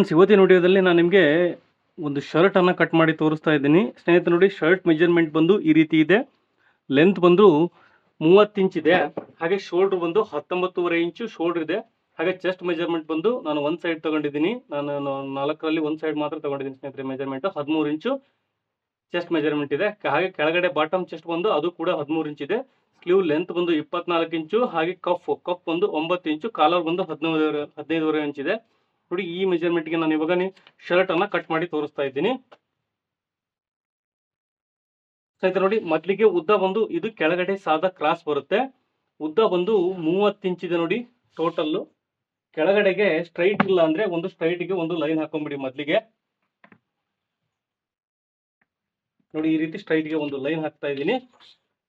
Friends ಇವತ್ತಿನ ವಿಡಿಯೋದಲ್ಲಿ ನಾನು ನಿಮಗೆ ಒಂದು ಶರ್ಟ್ ಅನ್ನ ಕಟ್ ಮಾಡಿ ತೋರಿಸ್ತಾ ಇದ್ದೀನಿ. ಸ್ನೇಹಿತರೆ ನೋಡಿ ಶರ್ಟ್ ಮೆಜರ್ಮೆಂಟ್ ಬಂದು ಈ ರೀತಿ ಇದೆ. ಲೆಂತ್ ಬಂದು ಮೂವತ್ತು ಇಂಚ್ ಇದೆ. ಹಾಗೆ ಶೋಲ್ಡರ್ ಬಂದು ಹತ್ತೊಂಬತ್ತೂವರೆ ಇಂಚು ಶೋಲ್ಡರ್ ಇದೆ. ಹಾಗೆ ಚೆಸ್ಟ್ ಮೆಜರ್ಮೆಂಟ್ ಬಂದು ನಾನು ಒಂದು ಸೈಡ್ ತಗೊಂಡಿದ್ದೀನಿ. ನಾನು ನಾಲ್ಕರಲ್ಲಿ ಒಂದು ಸೈಡ್ ಮಾತ್ರ ತಗೊಂಡಿದ್ದೀನಿ ಸ್ನೇಹಿತರೆ ಮೆಜರ್ಮೆಂಟ್ ಹದಿಮೂರು ಇಂಚು ಚೆಸ್ಟ್ ಮೆಜರ್ಮೆಂಟ್ ಇದೆ. ಹಾಗೆ ಕೆಳಗಡೆ ಬಾಟಮ್ ಚೆಸ್ಟ್ ಬಂದು ಅದು ಕೂಡ ಹದಿಮೂರು ಇಂಚ್ ಇದೆ. ಸ್ಲೀವ್ ಲೆಂತ್ ಬಂದು ಇಪ್ಪತ್ನಾಲ್ಕು ಇಂಚು ಹಾಗೆ ಕಫ್ ಕಫ್ ಬಂದು ಒಂಬತ್ತು ಇಂಚು ಕಾಲರ್ ಬಂದು ಹದಿನೈದು, ಹದಿನೈದುವರೆ ಇಂಚ್ ಇದೆ. ನೋಡಿ, ಈ ಮೆಜರ್ಮೆಂಟ್ಗೆ ನಾನು ಇವಾಗ ಶರ್ಟ್ ಅನ್ನ ಕಟ್ ಮಾಡಿ ತೋರಿಸ್ತಾ ಇದ್ದೀನಿ. ಸ್ನೇಹಿತರೆ ನೋಡಿ, ಮೊದಲಿಗೆ ಉದ್ದ ಬಂದು ಇದು ಕೆಳಗಡೆ ಸಾದ ಕ್ರಾಸ್ ಬರುತ್ತೆ. ಉದ್ದ ಬಂದು ಮೂವತ್ತು ಇಂಚಿದೆ ನೋಡಿ ಟೋಟಲ್ ಕೆಳಗಡೆಗೆ ಸ್ಟ್ರೈಟ್ ಇಲ್ಲ ಅಂದ್ರೆ ಒಂದು ಸ್ಟ್ರೈಟ್ಗೆ ಒಂದು ಲೈನ್ ಹಾಕೊಂಡ್ಬಿಡಿ ಮೊದಲಿಗೆ. ನೋಡಿ, ಈ ರೀತಿ ಸ್ಟ್ರೈಟ್ಗೆ ಒಂದು ಲೈನ್ ಹಾಕ್ತಾ ಇದ್ದೀನಿ.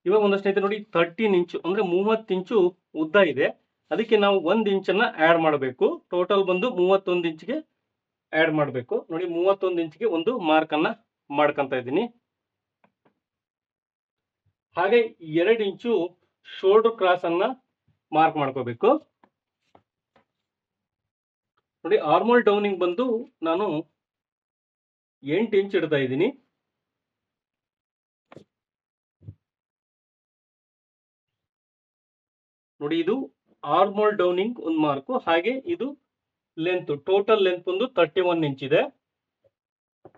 ಇವಾಗ ಒಂದು ನೋಡಿ ತರ್ಟೀನ್ ಇಂಚು ಅಂದ್ರೆ ಮೂವತ್ತು ಇಂಚು ಉದ್ದ ಇದೆ. ಅದಕ್ಕೆ ನಾವು ಒಂದು ಇಂಚನ್ನು ಆ್ಯಡ್ ಮಾಡಬೇಕು. ಟೋಟಲ್ ಬಂದು ಮೂವತ್ತೊಂದು ಇಂಚ್ಗೆ ಆ್ಯಡ್ ಮಾಡಬೇಕು. ನೋಡಿ ಮೂವತ್ತೊಂದು ಇಂಚ್ಗೆ ಒಂದು ಮಾರ್ಕನ್ನು ಮಾಡ್ಕೊತಾ ಇದ್ದೀನಿ. ಹಾಗೆ ಎರಡು ಇಂಚು ಶೋಲ್ಡರ್ ಕ್ರಾಸ್ ಅನ್ನ ಮಾರ್ಕ್ ಮಾಡ್ಕೋಬೇಕು. ನೋಡಿ ಆರ್ಮೋಲ್ ಡೌನಿಂಗ್ ಬಂದು ನಾನು ಎಂಟು ಇಂಚ್ ಇಡ್ತಾ ಇದ್ದೀನಿ. ನೋಡಿ ಇದು ಆರ್ಮೋಲ್ ಡೌನಿಂಗ್ ಒಂದು ಮಾರ್ಕು ಹಾಗೆ ಇದು ಲೆಂತ್ ಟೋಟಲ್ ಲೆಂತ್ ಒಂದು ತರ್ಟಿ ಒನ್ ಇಂಚ್ ಇದೆ.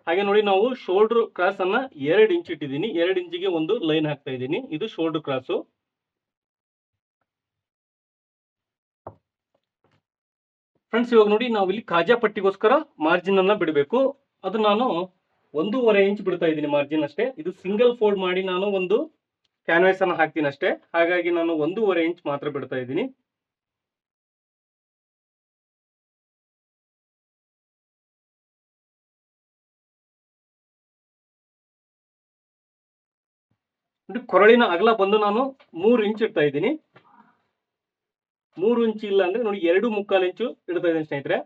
ಹಾಗೆ ನೋಡಿ ನಾವು ಶೋಲ್ಡರ್ ಕ್ರಾಸ್ ಅನ್ನ ಎರಡು ಇಂಚ್ ಇಟ್ಟಿದ್ದೀನಿ. ಎರಡು ಇಂಚಿಗೆ ಒಂದು ಲೈನ್ ಹಾಕ್ತಾ ಇದ್ದೀನಿ. ಇದು ಶೋಲ್ಡರ್ ಕ್ರಾಸು ಫ್ರೆಂಡ್ಸ್ ಇವಾಗ ನೋಡಿ ನಾವು ಇಲ್ಲಿ ಕಾಜಾ ಪಟ್ಟಿಗೋಸ್ಕರ ಮಾರ್ಜಿನ್ ಅನ್ನ ಬಿಡಬೇಕು. ಅದು ನಾನು ಒಂದೂವರೆ ಇಂಚ್ ಬಿಡ್ತಾ ಇದ್ದೀನಿ ಮಾರ್ಜಿನ್ ಅಷ್ಟೇ. ಇದು ಸಿಂಗಲ್ ಫೋಲ್ಡ್ ಮಾಡಿ ನಾನು ಒಂದು ಕ್ಯಾನ್ವಾಸ್ ಅನ್ನ ಹಾಕ್ತೀನಿ ಅಷ್ಟೇ. ಹಾಗಾಗಿ ನಾನು ಒಂದೂವರೆ ಇಂಚ್ ಮಾತ್ರ ಬಿಡ್ತಾ ಇದ್ದೀನಿ. ಕೊರಳಿನ ಅಗಲ ಬಂದು ನಾನು ಮೂರು ಇಂಚ್ ಇಡ್ತಾ ಇದ್ದೀನಿ. ಮೂರು ಇಂಚ್ ಇಲ್ಲ ಅಂದ್ರೆ ನೋಡಿ ಎರಡು ಮುಕ್ಕಾಲು ಇಂಚು ಇಡ್ತಾ ಇದ್ದೀನಿ ಸ್ನೇಹಿತರೆ.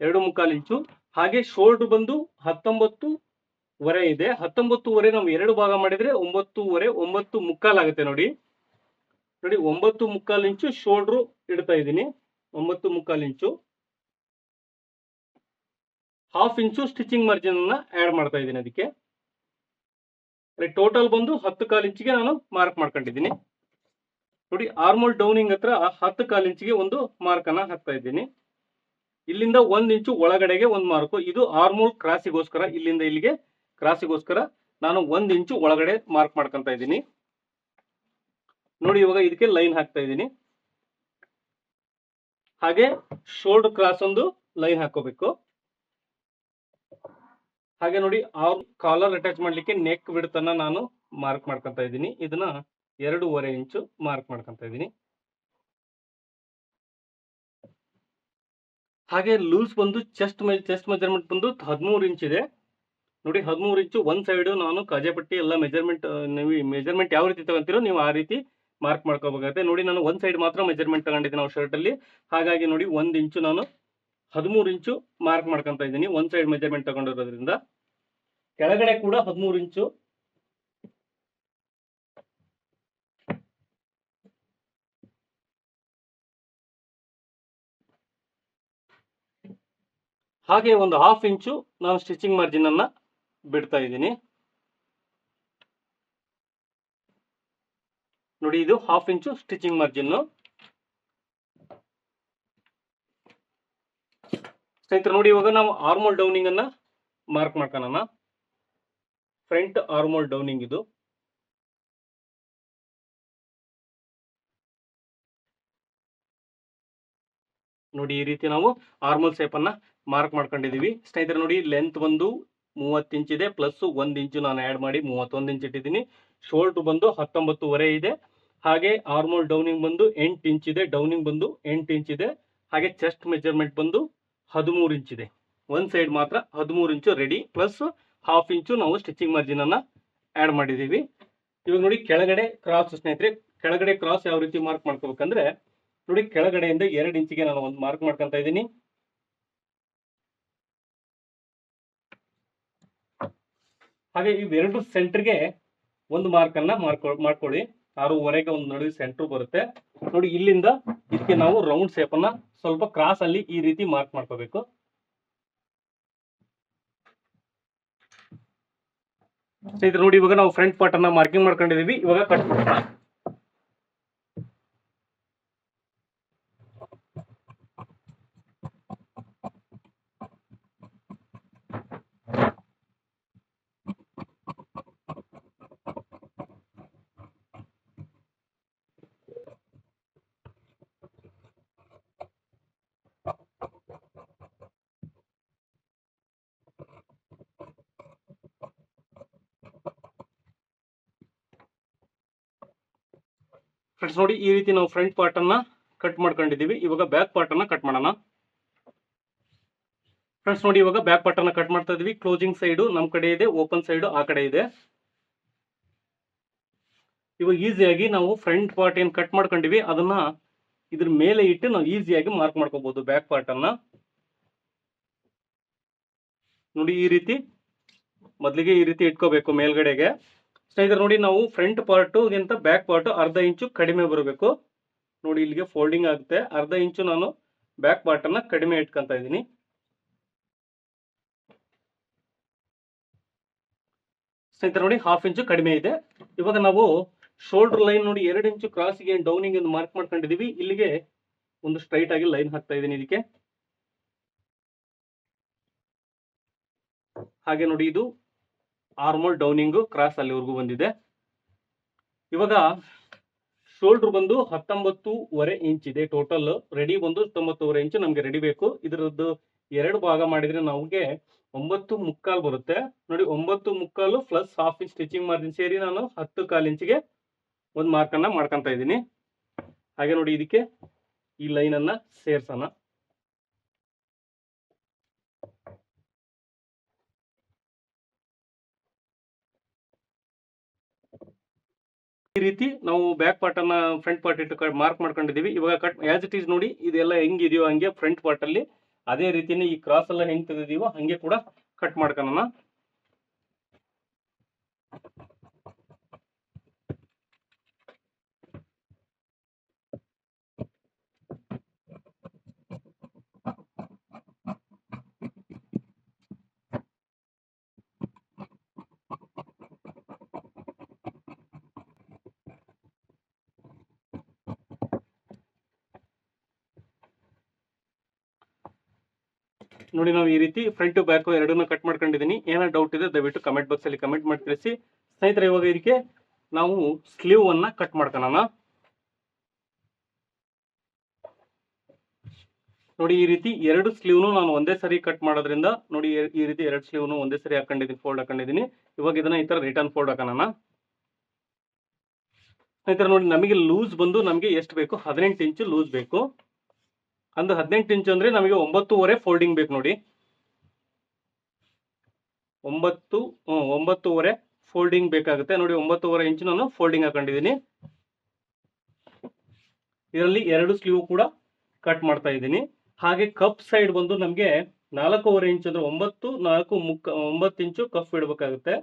ಎರಡು ಮುಕ್ಕಾಲು ಇಂಚು ಹಾಗೆ ಶೋಲ್ಡರ್ ಬಂದು ಹತ್ತೊಂಬತ್ತು ವರೆ ಇದೆ. ಹತ್ತೊಂಬತ್ತುವರೆ ನಾವು ಎರಡು ಭಾಗ ಮಾಡಿದ್ರೆ ಒಂಬತ್ತುವರೆ, ಒಂಬತ್ತು ಮುಕ್ಕಾಲು ಆಗುತ್ತೆ ನೋಡಿ. ನೋಡಿ, ಒಂಬತ್ತು ಮುಕ್ಕಾಲು ಇಂಚು ಶೋಲ್ಡ್ರು ಇಡ್ತಾ ಇದ್ದೀನಿ. ಒಂಬತ್ತು ಮುಕ್ಕಾಲು inch half inch stitching margin ಅನ್ನ ಆಡ್ ಮಾಡ್ತಾ ಇದ್ದೀನಿ ಅದಕ್ಕೆ. ಟೋಟಲ್ ಬಂದು ಹತ್ತು ಕಾಲು ಇಂಚಿಗೆ ನಾನು ಮಾರ್ಕ್ ಮಾಡ್ಕೊಂಡಿದ್ದೀನಿ. ನೋಡಿ ಆರ್ಮೋಲ್ ಡೌನಿಂಗ್ ಹತ್ರ ಹತ್ತು ಕಾಲು ಇಂಚಿಗೆ ಒಂದು ಮಾರ್ಕ್ ಅನ್ನ ಹಾಕ್ತಾ ಇದ್ದೀನಿ. ಇಲ್ಲಿಂದ ಒಂದ್ ಇಂಚು ಒಳಗಡೆಗೆ ಒಂದು ಮಾರ್ಕು ಇದು ಆರ್ಮೋಲ್ ಕ್ರಾಸಿಗೋಸ್ಕರ ಇಲ್ಲಿಂದ ಇಲ್ಲಿಗೆ ಕ್ರಾಸಿಗೋಸ್ಕರ ನಾನು ಒಂದ್ ಇಂಚು ಒಳಗಡೆ ಮಾರ್ಕ್ ಮಾಡ್ಕೊಂತ ಇದ್ದೀನಿ. ನೋಡಿ, ಇವಾಗ ಇದಕ್ಕೆ ಲೈನ್ ಹಾಕ್ತಾ ಇದ್ದೀನಿ. ಹಾಗೆ ಶೋಲ್ಡರ್ ಕ್ರಾಸ್ ಒಂದು ಲೈನ್ ಹಾಕೋಬೇಕು ಹಾಗೆ ನೋಡಿ ಆ ಕಾಲರ್ ಅಟ್ಯಾಚ್ ಮಾಡ್ಲಿಕ್ಕೆ ನೆಕ್ ಬಿಡ್ತನ್ನ ನಾನು ಮಾರ್ಕ್ ಮಾಡ್ಕೊಂತ ಇದ್ದೀನಿ. ಇದನ್ನ ಎರಡೂವರೆ ಇಂಚು ಮಾರ್ಕ್ ಮಾಡ್ಕೊಂತ ಇದ್ದೀನಿ. ಹಾಗೆ ಲೂಸ್ ಬಂದು ಚೆಸ್ಟ್ ಚೆಸ್ಟ್ ಮೆಜರ್ಮೆಂಟ್ ಬಂದು ಹದಿಮೂರು ಇಂಚ್ ಇದೆ. ನೋಡಿ, ಹದಿಮೂರು ಇಂಚು ಒಂದ್ ಸೈಡ್ ನಾನು ಕಾಜಾಪಟ್ಟಿ ಎಲ್ಲ ಮೆಜರ್ಮೆಂಟ್ ನೀವು ಮೆಜರ್ಮೆಂಟ್ ಯಾವ ರೀತಿ ತಗೊಂತೀರೋ ನೀವು ಆ ರೀತಿ ಮಾರ್ಕ್ ಮಾಡ್ಕೋಬೇಕಾಗುತ್ತೆ. ನೋಡಿ, ನಾನು ಒಂದ್ ಸೈಡ್ ಮಾತ್ರ ಮೆಜರ್ಮೆಂಟ್ ತಗೊಂಡಿದ್ದೀನಿ ನಾವು ಶರ್ಟ್ ಅಲ್ಲಿ. ಹಾಗಾಗಿ ನೋಡಿ, ಒಂದ್ ಇಂಚು ನಾನು ಹದಿಮೂರು ಇಂಚು ಮಾರ್ಕ್ ಮಾಡ್ಕೊಂತ ಇದ್ದೀನಿ. ಒಂದ್ ಸೈಡ್ ಮೆಜರ್ಮೆಂಟ್ ತಗೊಂಡಿರೋದ್ರಿಂದ. ಕೆಳಗಡೆ ಕೂಡ ಹದಿಮೂರು ಇಂಚು. ಹಾಗೆ ಒಂದು ಹಾಫ್ ಇಂಚು ನಾನು ಸ್ಟಿಚಿಂಗ್ ಮಾರ್ಜಿನ್ ಅನ್ನ ಬಿಡ್ತಾ ಇದ್ದೀನಿ. ನೋಡಿ ಇದು ಹಾಫ್ ಇಂಚು ಸ್ಟಿಚಿಂಗ್ ಮಾರ್ಜಿನ್ ಸ್ನೇಹಿತರೆ, ನೋಡಿ ಇವಾಗ ನಾವು ಆರ್ಮೋಲ್ ಡೌನಿಂಗ್ ಅನ್ನ ಮಾರ್ಕ್ ಮಾಡ್ಕೊಳ್ಳೋಣ ಫ್ರಂಟ್ ಆರ್ಮೋಲ್ ಡೌನಿಂಗ್ ಇದು. ನೋಡಿ ಈ ರೀತಿ ನಾವು ಆರ್ಮೋಲ್ ಶೇಪ್ ಅನ್ನ ಮಾರ್ಕ್ ಮಾಡ್ಕೊಂಡಿದೀವಿ. ಸ್ನೇಹಿತರೆ, ನೋಡಿ ಲೆಂತ್ ಬಂದು ಮೂವತ್ತು ಇಂಚ್ ಇದೆ ಪ್ಲಸ್ ಒಂದ್ ಇಂಚು ನಾನು ಆ್ಯಡ್ ಮಾಡಿ ಮೂವತ್ತೊಂದು ಇಂಚ್ ಇಟ್ಟಿದ್ದೀನಿ. ಶೋಲ್ಟ್ ಬಂದು ಹತ್ತೊಂಬತ್ತುವರೆ ಇದೆ. ಹಾಗೆ ಆರ್ಮೋಲ್ ಡೌನಿಂಗ್ ಬಂದು ಎಂಟು ಇಂಚ್ ಇದೆ ಡೌನಿಂಗ್ ಬಂದು ಎಂಟು ಇಂಚ್ ಇದೆ. ಹಾಗೆ ಚೆಸ್ಟ್ ಮೆಜರ್ಮೆಂಟ್ ಬಂದು ಹದಿಮೂರು ಇಂಚ್ ಇದೆ. ಒಂದ್ ಸೈಡ್ ಮಾತ್ರ ಹದಿಮೂರು inch ready plus half inch ನಾವು ಸ್ಟಿಚಿಂಗ್ ಮಾರ್ಜಿನ್ ಅನ್ನ ಆ್ಯಡ್ ಮಾಡಿದೀವಿ. ಇವಾಗ ನೋಡಿ ಕೆಳಗಡೆ ಕ್ರಾಸ್ ಸ್ನೇಹಿತರೆ, ಕೆಳಗಡೆ ಕ್ರಾಸ್ ಯಾವ ರೀತಿ ಮಾರ್ಕ್ ಮಾಡ್ಕೋಬೇಕಂದ್ರೆ, ನೋಡಿ ಕೆಳಗಡೆಯಿಂದ ಎರಡು ಇಂಚಿಗೆ ನಾನು ಒಂದು ಮಾರ್ಕ್ ಮಾಡ್ಕೊಂತ ಇದ್ದೀನಿ. ಹಾಗೆ ಇವೆರಡು ಸೆಂಟರ್ಗೆ ಒಂದು ಮಾರ್ಕನ್ನು ಮಾಡ್ಕೊ, ಮಾಡ್ಕೊಳ್ಳಿ. ಆರೂವರೆಗೆ ಒಂದು ನಡುವೆ ಸೆಂಟ್ರ್ ಬರುತ್ತೆ. ನೋಡಿ, ಇಲ್ಲಿಂದ ಇದಕ್ಕೆ ನಾವು ರೌಂಡ್ ಶೇಪ್ ಅನ್ನ ಸ್ವಲ್ಪ ಕ್ರಾಸ್ ಅಲ್ಲಿ ಈ ರೀತಿ ಮಾರ್ಕ್ ಮಾಡ್ಕೋಬೇಕು. ಸ್ನೇಹಿತರೆ, ನೋಡಿ, ಇವಾಗ ನಾವು ಫ್ರಂಟ್ ಪಾರ್ಟ್ ಅನ್ನ ಮಾರ್ಕಿಂಗ್ ಮಾಡ್ಕೊಂಡಿದೀವಿ ಇವಾಗ ಕಟ್ ಮಾಡೋಣ ಫ್ರೆಂಡ್ಸ್ ನೋಡಿ ಈ ರೀತಿ ನಾವು ಫ್ರಂಟ್ ಪಾರ್ಟ್ ಅನ್ನ ಕಟ್ ಮಾಡ್ಕೊಂಡಿದೀವಿ ಇವಾಗ ಬ್ಯಾಕ್ ಪಾರ್ಟ್ ಅನ್ನ ಕಟ್ ಮಾಡೋಣ. ಫ್ರೆಂಡ್ಸ್ ನೋಡಿ ಇವಾಗ ಬ್ಯಾಕ್ ಪಾರ್ಟ್ ಅನ್ನ ಕಟ್ ಮಾಡ್ತಾ ಇದೀವಿ. ಕ್ಲೋಸಿಂಗ್ ಸೈಡ್ ನಮ್ ಕಡೆ ಇದೆ ಓಪನ್ ಸೈಡ್ ಆ ಕಡೆ ಇದೆ. ಇವಾಗ ಈಸಿಯಾಗಿ ನಾವು ಫ್ರಂಟ್ ಪಾರ್ಟ್ ಏನ್ ಕಟ್ ಮಾಡ್ಕೊಂಡಿವಿ, ಅದನ್ನ ಇದ್ರ ಮೇಲೆ ಇಟ್ಟು ನಾವು ಈಸಿಯಾಗಿ ಮಾರ್ಕ್ ಮಾಡ್ಕೋಬಹುದು ಬ್ಯಾಕ್ ಪಾರ್ಟ್ ಅನ್ನ. ನೋಡಿ ಈ ರೀತಿ, ಮೊದಲಿಗೆ ಈ ರೀತಿ ಇಟ್ಕೋಬೇಕು ಮೇಲ್ಗಡೆಗೆ. ಸ್ನೇಹಿತರೆ, ನೋಡಿ ನಾವು ಫ್ರಂಟ್ ಪಾರ್ಟ್ಗಿಂತ ಬ್ಯಾಕ್ ಪಾರ್ಟ್ ಅರ್ಧ ಇಂಚು ಕಡಿಮೆ ಬರಬೇಕು. ನೋಡಿ ಇಲ್ಲಿಗೆ ಫೋಲ್ಡಿಂಗ್ ಆಗುತ್ತೆ. ಅರ್ಧ ಇಂಚು ನಾನು ಬ್ಯಾಕ್ ಪಾರ್ಟ್ ಅನ್ನ ಕಡಿಮೆ ಇಟ್ಕೊಂತ ಇದ್ದೀನಿ. ಸ್ನೇಹಿತರೆ, ನೋಡಿ ಹಾಫ್ ಇಂಚು ಕಡಿಮೆ ಇದೆ. ಇವಾಗ ನಾವು ಶೋಲ್ಡರ್ ಲೈನ್ ನೋಡಿ ಎರಡು ಇಂಚು ಕ್ರಾಸ್ಗೆ ಡೌನಿಂಗ್ ಮಾರ್ಕ್ ಮಾಡ್ಕೊಂಡಿದೀವಿ ಇಲ್ಲಿಗೆ ಒಂದು ಸ್ಟ್ರೈಟ್ ಆಗಿ ಲೈನ್ ಹಾಕ್ತಾ ಇದ್ದೀನಿ ಇದಕ್ಕೆ. ಹಾಗೆ ನೋಡಿ ಇದು ಆರ್ಮೋಲ್ ಡೌನಿಂಗು ಕ್ರಾಸ್ ಅಲ್ಲಿವರೆಗೂ ಬಂದಿದೆ. ಇವಾಗ ಶೋಲ್ಡ್ರ್ ಬಂದು ಹತ್ತೊಂಬತ್ತೂವರೆ ಇಂಚ್ ಇದೆ ಟೋಟಲ್. ರೆಡಿ ಬಂದು ತೊಂಬತ್ತೂವರೆ ಇಂಚು ನಮಗೆ ರೆಡಿ ಬೇಕು. ಇದರದ್ದು ಎರಡು ಭಾಗ ಮಾಡಿದ್ರೆ ನಮಗೆ ಒಂಬತ್ತು ಮುಕ್ಕಾಲು ಬರುತ್ತೆ. ನೋಡಿ, ಒಂಬತ್ತು ಮುಕ್ಕಾಲು plus half inch stitching margin ಸೇರಿ ನಾನು ಹತ್ತು ಕಾಲು ಇಂಚಿಗೆ ಒಂದು ಮಾರ್ಕನ್ನು ಮಾಡ್ಕೊತಾ ಇದ್ದೀನಿ. ಹಾಗೆ ನೋಡಿ, ಇದಕ್ಕೆ ಈ ಲೈನನ್ನು ಸೇರ್ಸೋಣ. ಈ ರೀತಿ ನಾವು ಬ್ಯಾಕ್ ಪಾರ್ಟ್ ಅನ್ನ ಫ್ರಂಟ್ ಪಾರ್ಟ್ ಇಟ್ಟು ಮಾರ್ಕ್ ಮಾಡ್ಕೊಂಡಿದೀವಿ ಇವಾಗ ಕಟ್ ಆಸ್ ಇಟ್ ಈಸ್ ನೋಡಿ, ಇದೆಲ್ಲ ಹೆಂಗಿದೆಯೋ ಹಂಗೆ ಫ್ರಂಟ್ ಪಾರ್ಟ್ ಅಲ್ಲಿ ಅದೇ ರೀತಿನೇ ಈ ಕ್ರಾಸ್ ಎಲ್ಲ ಹೆಂಗ್ ತೆಗೆದಿದೀವೋ ಹಂಗೆ ಕೂಡ ಕಟ್ ಮಾಡ್ಕೊಳ್ಳೋಣ ನೋಡಿ ನಾವು ಈ ರೀತಿ ಫ್ರಂಟ್ ಬ್ಯಾಕ್ ಎರಡನ್ನೂ ಕಟ್ ಮಾಡ್ಕೊಂಡಿದ್ದೀನಿ ಏನೋ ಡೌಟ್ ಇದೆ ದಯವಿಟ್ಟು ಕಮೆಂಟ್ ಬಾಕ್ಸ್ ಅಲ್ಲಿ ಕಮೆಂಟ್ ಮಾಡಿ ತಿಳಿಸಿ ಸ್ನೇಹಿತರೆ, ಇವಾಗ ಇದಕ್ಕೆ ನಾವು ಸ್ಲೀವ್ ಅನ್ನ ಕಟ್ ಮಾಡ್ಕೊಳ್ಳೋಣ ನೋಡಿ ಈ ರೀತಿ ಎರಡು ಸ್ಲೀವ್ನು ನಾನು ಒಂದೇ ಸರಿ ಕಟ್ ಮಾಡೋದ್ರಿಂದ, ನೋಡಿ ಈ- ಈ ರೀತಿ ಎರಡು ಸ್ಲೀವ್ನು ಒಂದೇ ಸರಿ ಹಾಕೊಂಡಿದ್ದೀನಿ ಫೋಲ್ಡ್ ಹಾಕೊಂಡಿದ್ದೀನಿ ಇವಾಗ ಇದನ್ನ ಈ ತರ ರಿಟರ್ನ್ ಫೋಲ್ಡ್ ಹಾಕೋಣ. ಸ್ನೇಹಿತರೆ, ನೋಡಿ ನಮಗೆ ಲೂಸ್ ಬಂದು ನಮಗೆ ಎಷ್ಟು ಬೇಕು? ಹದಿನೆಂಟು ಇಂಚು ಲೂಸ್ ಬೇಕು. ಅಂದು ಹದಿನೆಂಟು ಇಂಚು ಅಂದ್ರೆ ನಮಗೆ ಒಂಬತ್ತೂವರೆ ಫೋಲ್ಡಿಂಗ್ ಬೇಕು ನೋಡಿ. ಒಂಬತ್ತು ಒಂಬತ್ತೂವರೆ ಫೋಲ್ಡಿಂಗ್ ಬೇಕಾಗುತ್ತೆ. ನೋಡಿ, ಒಂಬತ್ತೂವರೆ ಇಂಚು ನಾನು ಫೋಲ್ಡಿಂಗ್ ಹಾಕೊಂಡಿದ್ದೀನಿ. ಇದರಲ್ಲಿ ಎರಡು ಸ್ಲೀವ್ ಕೂಡ ಕಟ್ ಮಾಡ್ತಾ ಇದ್ದೀನಿ. ಹಾಗೆ ಕಪ್ ಸೈಡ್ ಬಂದು ನಮಗೆ ನಾಲ್ಕೂವರೆ ಇಂಚು ಅಂದ್ರೆ ಒಂಬತ್ತು, ನಾಲ್ಕು ಮುಕ್ಕ, ಒಂಬತ್ತು ಇಂಚು ಕಫ್ ಇಡಬೇಕಾಗುತ್ತೆ.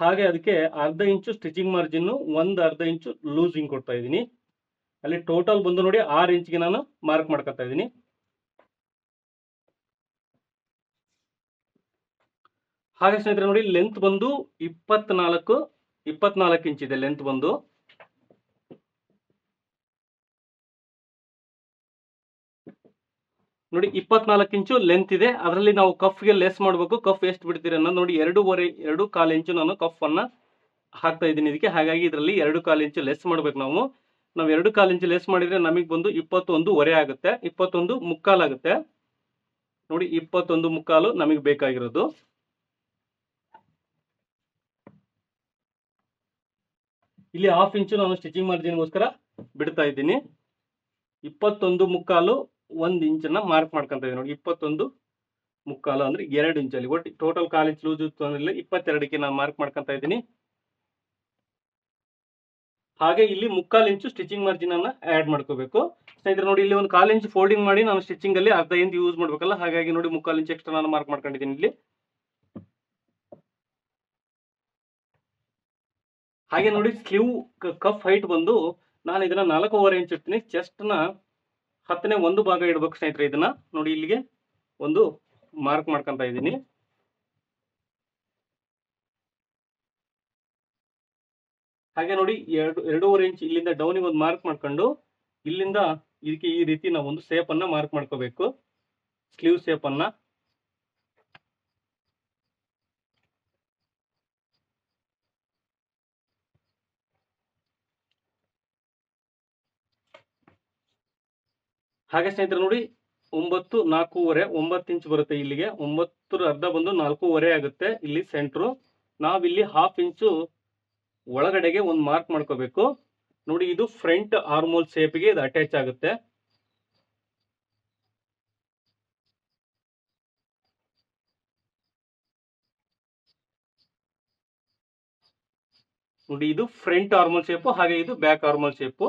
ಹಾಗೆ ಅದಕ್ಕೆ ಅರ್ಧ ಇಂಚು ಸ್ಟಿಚಿಂಗ್ ಮಾರ್ಜಿನ್ ಒಂದು ಅರ್ಧ ಇಂಚು ಲೂಸಿಂಗ್ ಕೊಡ್ತಾ ಇದ್ದೀನಿ. ಅಲ್ಲಿ ಟೋಟಲ್ ಬಂದು ನೋಡಿ ಆರು ಇಂಚ್ಗೆ ನಾನು ಮಾರ್ಕ್ ಮಾಡ್ಕೊತಾ ಇದ್ದೀನಿ. ಹಾಗೆ ಸ್ನೇಹಿತರೆ ನೋಡಿ ಲೆಂತ್ ಬಂದು ಇಪ್ಪತ್ನಾಲ್ಕು ಇಪ್ಪತ್ನಾಲ್ಕು ಇಂಚ್ ಇದೆ ಲೆಂತ್ ಬಂದು. ನೋಡಿ, ಇಪ್ಪತ್ನಾಲ್ಕು ಇಂಚು ಲೆಂತ್ ಇದೆ. ಅದರಲ್ಲಿ ನಾವು ಕಫ್ಗೆ ಲೆಸ್ ಮಾಡಬೇಕು. ಕಫ್ ಎಷ್ಟು ಬಿಡ್ತೀರಿ ಅನ್ನೋದು ನೋಡಿ, ಎರಡೂವರೆ, ಎರಡು ಕಾಲು ಇಂಚು ನಾನು ಕಫ್ ಅನ್ನ ಹಾಕ್ತಾ ಇದ್ದೀನಿ ಇದಕ್ಕೆ. ಹಾಗಾಗಿ ಇದರಲ್ಲಿ ಎರಡು ಕಾಲು ಇಂಚು ಲೆಸ್ ಮಾಡ್ಬೇಕು ನಾವು. ನಾವು ಎರಡು ಕಾಲು ಇಂಚು ಲೆಸ್ ಮಾಡಿದ್ರೆ ನಮಗೆ ಬಂದು ಇಪ್ಪತ್ತೊಂದು ವರೆ ಆಗುತ್ತೆ. ಇಪ್ಪತ್ತೊಂದು ಮುಕ್ಕಾಲು ಆಗುತ್ತೆ. ನೋಡಿ, ಇಪ್ಪತ್ತೊಂದು ಮುಕ್ಕಾಲು ನಮಗೆ ಬೇಕಾಗಿರೋದು. ಇಲ್ಲಿ ಹಾಫ್ ಇಂಚು ನಾನು ಸ್ಟಿಚಿಂಗ್ ಮಾರ್ಜಿನ್ಗೋಸ್ಕರ ಬಿಡ್ತಾ ಇದ್ದೀನಿ. ಇಪ್ಪತ್ತೊಂದು ಮುಕ್ಕಾಲು ಒಂದು ಇಂಚನ್ನ ಮಾರ್ಕ್ ಮಾಡ್ಕೊಂತ ಇದ್ದೀನಿ ನೋಡಿ, ಇಪ್ಪತ್ತೊಂದು ಮುಕ್ಕಾಲು ಅಂದ್ರೆ ಎರಡು ಇಂಚಲ್ಲಿ ಒಟ್ಟು ಟೋಟಲ್ ಕಾಲು ಇಂಚ್ ಲೂಸ್ ಇತ್ತು ಅಂದ್ರೆ ಇಪ್ಪತ್ತೆರಡಕ್ಕೆ ನಾನು ಮಾರ್ಕ್ ಮಾಡ್ಕೊಂತ ಇದ್ದೀನಿ. ಹಾಗೆ ಇಲ್ಲಿ ಮುಕ್ಕಾಲು ಇಂಚು ಸ್ಟಿಚಿಂಗ್ ಮಾರ್ಜಿನ್ ಅನ್ನ ಆಡ್ ಮಾಡ್ಕೋಬೇಕು. ಸ್ನೇಹಿತರೆ ನೋಡಿ ಇಲ್ಲಿ ಒಂದು ಕಾಲು ಇಂಚು ಫೋಲ್ಡಿಂಗ್ ಮಾಡಿ ನಾನು ಸ್ಟಿಚಿಂಗ್ ಅಲ್ಲಿ ಅರ್ಧ ಇಂಚ್ ಯೂಸ್ ಮಾಡ್ಬೇಕಲ್ಲ? ಹಾಗಾಗಿ ನೋಡಿ ಮುಕ್ಕಾಲು ಇಂಚು ಎಕ್ಸ್ಟ್ರಾ ನಾನು ಮಾರ್ಕ್ ಮಾಡ್ಕೊಂಡಿದ್ದೀನಿ ಇಲ್ಲಿ. ಹಾಗೆ ನೋಡಿ ಸ್ಲೀವ್ ಕಫ್ ಹೈಟ್ ಬಂದು ನಾನು ಇದನ್ನ ನಾಲ್ಕೂವರೆ ಇಂಚು ಇಡ್ತೀನಿ. ಚೆಸ್ಟ್ನ ಹತ್ತನೇ ಒಂದು ಭಾಗ ಇಡ್ಬೇಕು ಸ್ನೇಹಿತರೆ ಇದನ್ನ. ನೋಡಿ ಇಲ್ಲಿಗೆ ಒಂದು ಮಾರ್ಕ್ ಮಾಡ್ಕೊಂತ ಇದ್ದೀನಿ. ಹಾಗೆ ನೋಡಿ, ಎರಡು, ಎರಡೂವರೆ ಇಂಚ್ ಇಲ್ಲಿಂದ ಡೌನಿಗೆ ಒಂದು ಮಾರ್ಕ್ ಮಾಡ್ಕೊಂಡು, ಇಲ್ಲಿಂದ ಇದಕ್ಕೆ ಈ ರೀತಿ ನಾವು ಒಂದು ಸೇಪ್ ಅನ್ನ ಮಾರ್ಕ್ ಮಾಡ್ಕೋಬೇಕು. ಸ್ಲೀವ್ ಸೇಪ್ ಅನ್ನ. ಹಾಗೆ ಸ್ನೇಹಿತರೆ ನೋಡಿ, ಒಂಬತ್ತು, ನಾಲ್ಕೂವರೆ, ಒಂಬತ್ತು ಇಂಚ್ ಬರುತ್ತೆ ಇಲ್ಲಿಗೆ. ಒಂಬತ್ತರ ಅರ್ಧ ಬಂದು ನಾಲ್ಕೂವರೆ ಆಗುತ್ತೆ ಇಲ್ಲಿ ಸೆಂಟ್ರು ನಾವಿಲ್ಲಿ ಹಾಫ್ ಇಂಚು ಒಳಗಡೆಗೆ ಒಂದು ಮಾರ್ಕ್ ಮಾಡ್ಕೋಬೇಕು. ನೋಡಿ, ಇದು ಫ್ರಂಟ್ ಆರ್ಮೋಲ್ ಶೇಪ್ಗೆ ಇದು ಅಟ್ಯಾಚ್ ಆಗುತ್ತೆ. ನೋಡಿ, ಇದು ಫ್ರಂಟ್ ಆರ್ಮೋಲ್ ಶೇಪು ಹಾಗೆ ಇದು ಬ್ಯಾಕ್ ಆರ್ಮೋಲ್ ಶೇಪು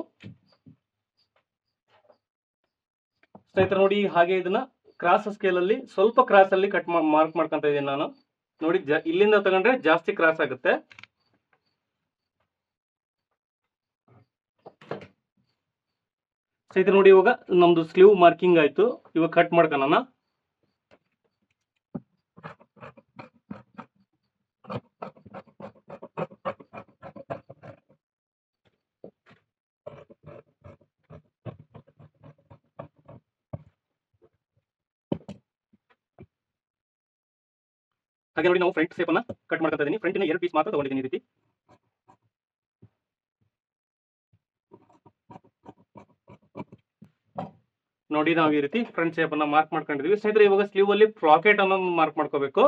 ಸ್ನೇಹಿತರೆ, ನೋಡಿ, ಹಾಗೆ ಇದನ್ನ ಕ್ರಾಸ್ ಸ್ಕೇಲ್ ಅಲ್ಲಿ ಸ್ವಲ್ಪ ಕ್ರಾಸ್ ಅಲ್ಲಿ ಕಟ್ ಮಾರ್ಕ್ ಮಾಡ್ಕೊಂತ ಇದ್ದೀನಿ ನಾನು. ನೋಡಿ ಇಲ್ಲಿಂದ ತಗೊಂಡ್ರೆ ಜಾಸ್ತಿ ಕ್ರಾಸ್ ಆಗುತ್ತೆ. ಸ್ನೇಹಿತರೆ ನೋಡಿ ಇವಾಗ ನಮ್ದು ಸ್ಲೀವ್ ಮಾರ್ಕಿಂಗ್ ಆಯ್ತು. ಇವಾಗ ಕಟ್ ಮಾಡ್ಕೊಳ್ಳೋಣ ಹಾಗೆ ನೋಡಿ ನಾವು ಫ್ರಂಟ್ ಸೇಪನ್ನ ಕಟ್ ಮಾಡ್ಕೊತಾ ಇದೀನಿ. ಫ್ರಂಟಿನ ಎರಡು ಪೀಸ್ ಮಾತ್ರ ತಗೊಂಡಿದ್ದೀನಿ ಈ ರೀತಿ. ನೋಡಿ ನಾವು ಈ ರೀತಿ ಫ್ರಂಟ್ ಶೇಪ್ ಅನ್ನ ಮಾರ್ಕ್ ಮಾಡ್ಕೊಂಡಿದೀವಿ. ಸ್ನೇಹಿತರೆ, ಇವಾಗ ಸ್ಲೀವ್ ಅಲ್ಲಿ ಫ್ಲಾಕೆಟ್ ಅನ್ನ ಮಾರ್ಕ್ ಮಾಡ್ಕೋಬೇಕು.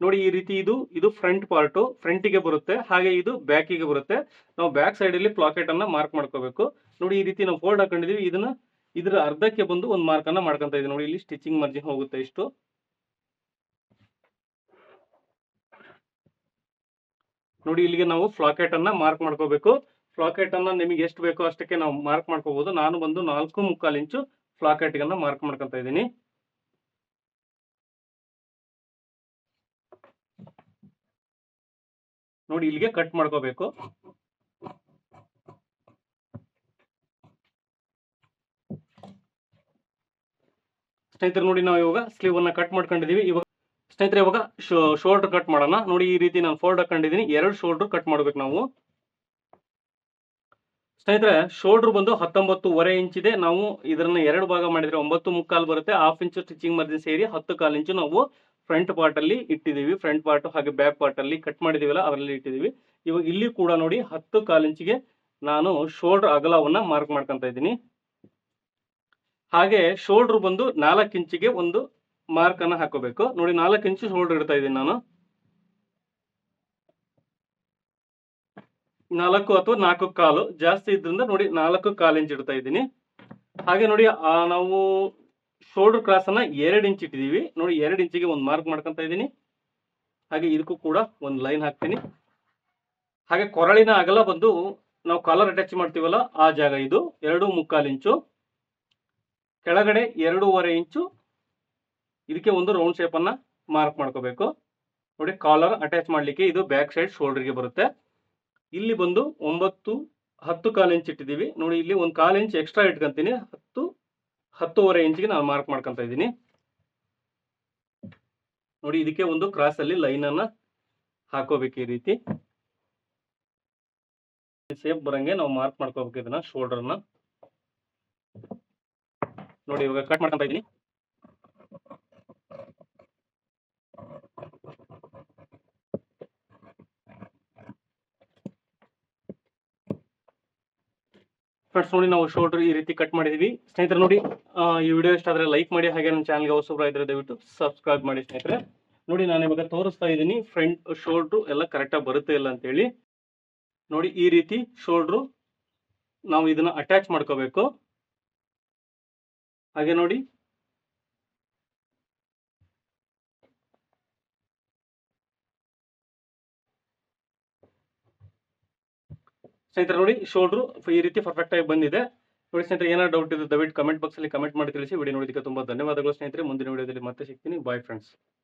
ನೋಡಿ ಈ ರೀತಿ ಇದು ಇದು ಫ್ರಂಟ್ ಪಾರ್ಟ್ ಫ್ರಂಟಿಗೆ ಬರುತ್ತೆ. ಹಾಗೆ ಇದು ಬ್ಯಾಕಿಗೆ ಬರುತ್ತೆ. ನಾವು ಬ್ಯಾಕ್ ಸೈಡ್ ಅಲ್ಲಿ ಅನ್ನ ಮಾರ್ಕ್ ಮಾಡ್ಕೋಬೇಕು. ನೋಡಿ ಈ ರೀತಿ ನಾವು ಫೋಲ್ಡ್ ಹಾಕೊಂಡಿದೀವಿ. ಇದನ್ನ ಇದ್ರ ಅರ್ಧಕ್ಕೆ ಬಂದು ಒಂದು ಮಾರ್ಕ್ ಅನ್ನ ಮಾಡ್ಕೊಂತ ಇದೀವಿ. ನೋಡಿ, ಇಲ್ಲಿ ಸ್ಟಿಚಿಂಗ್ ಮಾರ್ಜಿನ್ ಹೋಗುತ್ತೆ ಇಷ್ಟು. ನೋಡಿ, ಇಲ್ಲಿಗೆ ನಾವು ಫ್ಲಾಕೆಟ್ ಅನ್ನ ಮಾರ್ಕ್ ಮಾಡ್ಕೋಬೇಕು. ಫ್ಲಾಕೆಟ್ ಅನ್ನ ನಿಮಗೆ ಎಷ್ಟು ಬೇಕೋ ಅಷ್ಟಕ್ಕೆ ನಾವು ಮಾರ್ಕ್ ಮಾಡ್ಕೋಬಹುದು ನಾನು ಬಂದು ನಾಲ್ಕು ಮುಕ್ಕಾಲು ಇಂಚು ಫ್ಲಾಕೆಟ್ ಅನ್ನ ಮಾರ್ಕ್ ಮಾಡ್ಕೊಂತ ಇದ್ದೀನಿ. ನೋಡಿ ಇಲ್ಲಿಗೆ ಕಟ್ ಮಾಡ್ಕೋಬೇಕು. ಸ್ನೇಹಿತರೆ ನೋಡಿ ನಾವು ಇವಾಗ ಸ್ಲೀವ್ ಅನ್ನ ಕಟ್ ಮಾಡ್ಕೊಂಡಿದೀವಿ. ಇವಾಗ ಸ್ನೇಹಿತರೆ ಇವಾಗ ಶೋಲ್ಡರ್ ಕಟ್ ಮಾಡೋಣ. ನೋಡಿ ಈ ರೀತಿ ನಾನು ಫೋಲ್ಡ್ ಹಾಕೊಂಡಿದ್ದೀನಿ ಎರಡು ಶೋಲ್ಡರ್ ಕಟ್ ಮಾಡ್ಬೇಕು ನಾವು. ಸ್ನೇಹಿತರೆ ಶೋಲ್ಡ್ರ್ ಬಂದು ಹತ್ತೊಂಬತ್ತುವರೆ ಇಂಚ್ ಇದೆ. ನಾವು ಇದನ್ನ ಎರಡು ಭಾಗ ಮಾಡಿದ್ರೆ ಒಂಬತ್ತು ಮುಕ್ಕಾಲು ಬರುತ್ತೆ. ಹಾಫ್ ಇಂಚು ಸ್ಟಿಚಿಂಗ್ ಮಾರ್ಜಿನ್ ಸೇರಿ ಹತ್ತು ಕಾಲು ಇಂಚು ನಾವು ಫ್ರಂಟ್ ಪಾರ್ಟ್ ಅಲ್ಲಿ ಇಟ್ಟಿದೀವಿ ಫ್ರಂಟ್ ಪಾರ್ಟ್ ಹಾಗೆ ಬ್ಯಾಕ್ ಪಾರ್ಟ್ ಅಲ್ಲಿ ಕಟ್ ಮಾಡಿದೀವಲ್ಲ ಅದರಲ್ಲಿ ಇಟ್ಟಿದೀವಿ ಇವಾಗ ಇಲ್ಲಿ ಕೂಡ ನೋಡಿ ಹತ್ತು ಕಾಲು ಇಂಚಿಗೆ ನಾನು ಶೋಲ್ಡರ್ ಅಗಲವನ್ನ ಮಾರ್ಕ್ ಮಾಡ್ಕೊಂತ ಇದ್ದೀನಿ. ಹಾಗೆ ಶೋಲ್ಡರ್ ಬಂದು ನಾಲ್ಕು ಇಂಚಿಗೆ ಒಂದು ಮಾರ್ಕ್ ಅನ್ನ ಹಾಕೋಬೇಕು. ನೋಡಿ ನಾಲ್ಕು ಇಂಚು ಶೋಲ್ಡರ್ ಇಡ್ತಾ ಇದ್ದೀನಿ ನಾನು. ನಾಲ್ಕು ಅಥವಾ ನಾಲ್ಕು ಕಾಲು ಜಾಸ್ತಿ ಇದ್ರಿಂದ ನೋಡಿ ನಾಲ್ಕು ಕಾಲು ಇಂಚ್ ಇಡ್ತಾ ಇದ್ದೀನಿ. ಹಾಗೆ ನೋಡಿ ನಾವು ಶೋಲ್ಡರ್ ಕ್ರಾಸ್ ಅನ್ನ ಎರಡು ಇಂಚ್ ಇಟ್ಟಿದೀವಿ ನೋಡಿ, ಎರಡು ಇಂಚಿಗೆ ಒಂದು ಮಾರ್ಕ್ ಮಾಡ್ಕೊಂತ ಇದ್ದೀನಿ. ಹಾಗೆ ಇದಕ್ಕೂ ಕೂಡ ಒಂದು ಲೈನ್ ಹಾಕ್ತೀನಿ. ಹಾಗೆ ಕೊರಳಿನ ಅಗಲ ಬಂದು ನಾವು ಕಾಲರ್ ಅಟ್ಯಾಚ್ ಮಾಡ್ತೀವಲ್ಲ, ಆ ಜಾಗ ಇದು. ಎರಡು ಮುಕ್ಕಾಲು ಇಂಚು ಕೆಳಗಡೆ ಎರಡೂವರೆ ಇಂಚು ಇದಕ್ಕೆ ಒಂದು ರೌಂಡ್ ಶೇಪ್ ಅನ್ನ ಮಾರ್ಕ್ ಮಾಡ್ಕೋಬೇಕು. ನೋಡಿ ಕಾಲರ್ ಅಟ್ಯಾಚ್ ಮಾಡ್ಲಿಕ್ಕೆ ಇದು ಬ್ಯಾಕ್ ಸೈಡ್ ಶೋಲ್ಡರ್ಗೆ ಬರುತ್ತೆ. ಇಲ್ಲಿ ಬಂದು ಒಂಬತ್ತು ಹತ್ತು ಕಾಲು ಇಂಚ್ ಇಟ್ಟಿದ್ದೀವಿ. ನೋಡಿ, ಇಲ್ಲಿ ಒಂದು ಕಾಲು ಇಂಚ್ ಎಕ್ಸ್ಟ್ರಾ ಇಟ್ಕೊಂತೀನಿ. ಹತ್ತು, ಹತ್ತುವರೆ ಇಂಚಿಗೆ ನಾನು ಮಾರ್ಕ್ ಮಾಡ್ಕೊಂತ ಇದ್ದೀನಿ. ನೋಡಿ, ಇದಕ್ಕೆ ಒಂದು ಕ್ರಾಸ್ ಅಲ್ಲಿ ಲೈನ್ ಅನ್ನ ಹಾಕೋಬೇಕು ಈ ರೀತಿ. ಸೇಫ್ ಬರಂಗೆ ನಾವು ಮಾರ್ಕ್ ಮಾಡ್ಕೋಬೇಕು ಇದನ್ನ ಶೋಲ್ಡರ್ನ ನೋಡಿ, ಇವಾಗ ಕಟ್ ಮಾಡ್ಕೊಂತ ಇದ್ದೀನಿ. ಫ್ರೆಂಡ್ಸ್ ನೋಡಿ ನಾವು ಶೋಲ್ಡರ್ ಈ ರೀತಿ ಕಟ್ ಮಾಡಿದೀವಿ. ಸ್ನೇಹಿತರೆ ನೋಡಿ ಈ ವಿಡಿಯೋ ಇಷ್ಟ ಆದರೆ ಲೈಕ್ ಮಾಡಿ, ಹಾಗೆ ನಮ್ಮ ಚಾನಲ್ಗೆ ಹೊಸಬ್ರು ಇದ್ರೆ ದಯವಿಟ್ಟು ಸಬ್ಸ್ಕ್ರೈಬ್ ಮಾಡಿ ಸ್ನೇಹಿತರೆ. ನೋಡಿ, ನಾನು ಇವಾಗ ತೋರಿಸ್ತಾ ಇದ್ದೀನಿ ಫ್ರಂಟ್ ಶೋಲ್ಡ್ರು ಎಲ್ಲ ಕರೆಕ್ಟಾಗಿ ಬರುತ್ತೆ ಇಲ್ಲ ಅಂತೇಳಿ ನೋಡಿ, ಈ ರೀತಿ ಶೋಲ್ಡ್ರು ನಾವು ಇದನ್ನ ಅಟ್ಯಾಚ್ ಮಾಡ್ಕೋಬೇಕು. ಹಾಗೆ ನೋಡಿ ಸ್ನೇಹಿತರೆ ನೋಡಿ, ಶೋಲ್ಡ್ರು ಈ ರೀತಿ ಪರ್ಫೆಕ್ಟ್ ಆಗಿ ಬಂದಿದೆ. ನೋಡಿ ಸ್ನೇಹಿತರೆ, ಏನಾದ್ರು ಡೌಟ್ ಇದೆ ದಯವಿಟ್ಟು ಕಮೆಂಟ್ ಬಾಕ್ಸ್ ಅಲ್ಲಿ ಕಮೆಂಟ್ ಮಾಡಿ ತಿಳಿಸಿ. ವಿಡಿಯೋ ನೋಡಿದಕ್ಕೆ ತುಂಬಾ ಧನ್ಯವಾದಗಳು ಸ್ನೇಹಿತರೆ. ಮುಂದಿನ ವಿಡಿಯೋದಲ್ಲಿ ಮತ್ತೆ ಸಿಗ್ತೀನಿ. Bye friends